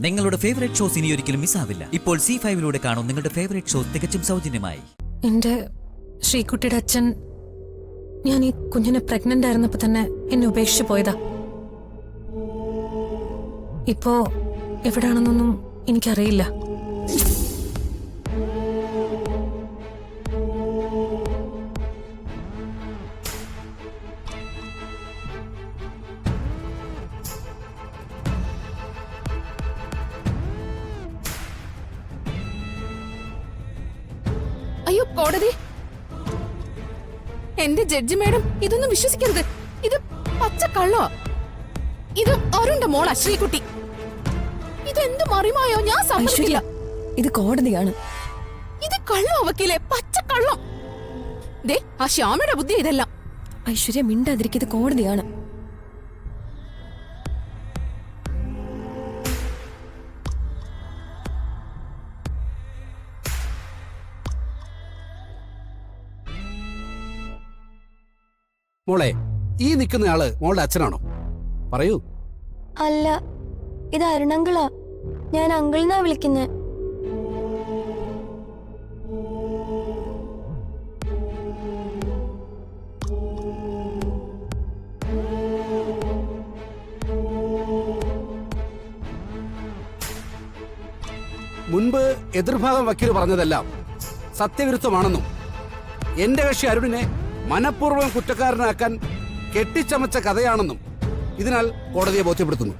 നിങ്ങളുടെ favourite shows ഇനി ഒരിക്കലും മിസ്സാവില്ല. ഇപ്പോൾ സി ഫൈവിലൂടെ കാണും നിങ്ങളുടെ ഫേവറേറ്റ് ഷോസ് തികച്ചും സൗജന്യമായി. എന്റെ ശ്രീകുട്ടിയുടെ അച്ഛൻ ഞാൻ ഈ കുഞ്ഞിനെ പ്രഗ്നന്റ് ആയിരുന്നപ്പോ തന്നെ എന്നെ ഉപേക്ഷിച്ചു പോയതാ. ഇപ്പോ എവിടാണെന്നൊന്നും എനിക്കറിയില്ല. അയ്യോ കോടതി. എന്റെ ജഡ്ജി മേഡം ഇതൊന്നും വിശ്വസിക്കരുത്. ഇത് പച്ച കള്ളോ ഇത് അരുണ്ട മോൾ അശ്രീകുട്ടി ഇത് എന്ത് മറിമായോ? ഞാൻ സമ്മതിക്കില്ല. ഇത് കോടതിയാണ്. ഇത് കള്ളോ വക്കീലെ പച്ച കള്ളം ദേ ആ ശ്യാമയുടെ ബുദ്ധി ഇതെല്ലാം. ഐശ്വര്യ മിണ്ടാതിരിക്കുന്നത് കോടതിയാണ്. മോളെ ഈ നിൽക്കുന്ന ആൾ മോളുടെ അച്ഛനാണോ? പറയൂ. അല്ല ഇത് അരുണങ്കിളാ. ഞാൻ അങ്കിളിനാ വിളിക്കുന്നത് മുൻപ് എതിർഭാഗം വക്കീൽ പറഞ്ഞതെല്ലാം സത്യവിരുദ്ധമാണെന്നും എന്റെ കക്ഷി അരുണിനെ മനഃപൂർവം കുറ്റക്കാരനാക്കാൻ കെട്ടിച്ചമച്ച കഥയാണെന്നും ഇതിനാൽ കോടതിയെ ബോധ്യപ്പെടുത്തുന്നു.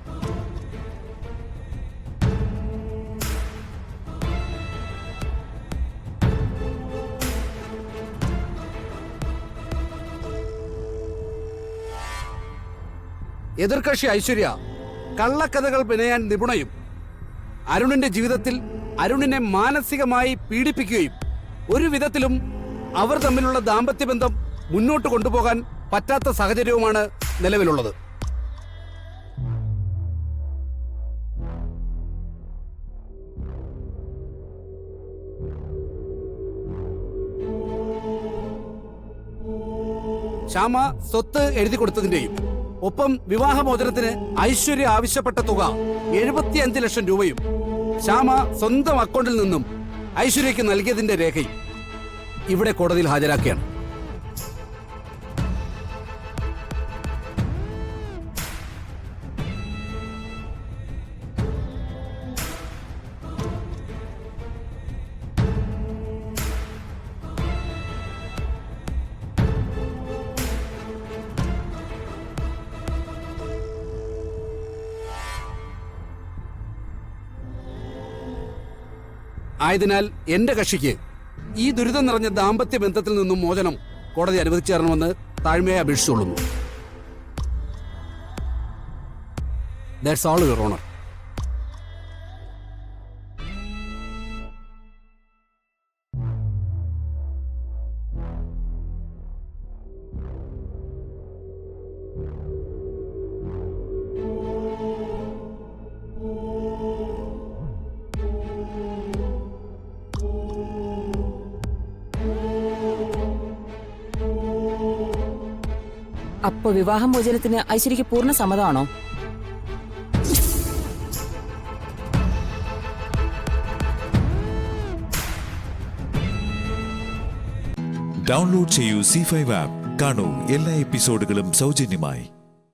എതിർകക്ഷി ഐശ്വര്യ കള്ളക്കഥകൾ പിണയാൻ നിപുണയും അരുണിന്റെ ജീവിതത്തിൽ അരുണിനെ മാനസികമായി പീഡിപ്പിക്കുകയും ഒരു വിധത്തിലും അവർ തമ്മിലുള്ള ദാമ്പത്യബന്ധം മുന്നോട്ട് കൊണ്ടുപോകാൻ പറ്റാത്ത സാഹചര്യവുമാണ് നിലവിലുള്ളത്. ശ്യാമ സ്വത്ത് എഴുതി കൊടുത്തതിന്റെയും ഒപ്പം വിവാഹമോചനത്തിന് ഐശ്വര്യ ആവശ്യപ്പെട്ട തുക എഴുപത്തിയഞ്ച് ലക്ഷം രൂപയും ശ്യാമ സ്വന്തം അക്കൗണ്ടിൽ നിന്നും ഐശ്വര്യയ്ക്ക് നൽകിയതിന്റെ രേഖയും ഇവിടെ കോടതിയിൽ ഹാജരാക്കുകയാണ്. ആയതിനാൽ എന്റെ കക്ഷിക്ക് ഈ ദുരിതം നിറഞ്ഞ ദാമ്പത്യ ബന്ധത്തിൽ നിന്നും മോചനം കോടതി അനുവദിച്ചു തരണമെന്ന് താഴ്മയെ അപേക്ഷിച്ചുകൊള്ളുന്നു. ദാറ്റ്സ് ഓൾ യുവർ ഓണർ അപ്പൊ വിവാഹം മോചനത്തിന് ഐശ്വര്യക്ക് പൂർണ സമ്മതമാണോ? ഡൗൺലോഡ് ചെയ്യൂ സി ഫൈവ് ആപ്പ് കാണൂ എല്ലാ എപ്പിസോഡുകളും സൗജന്യമായി.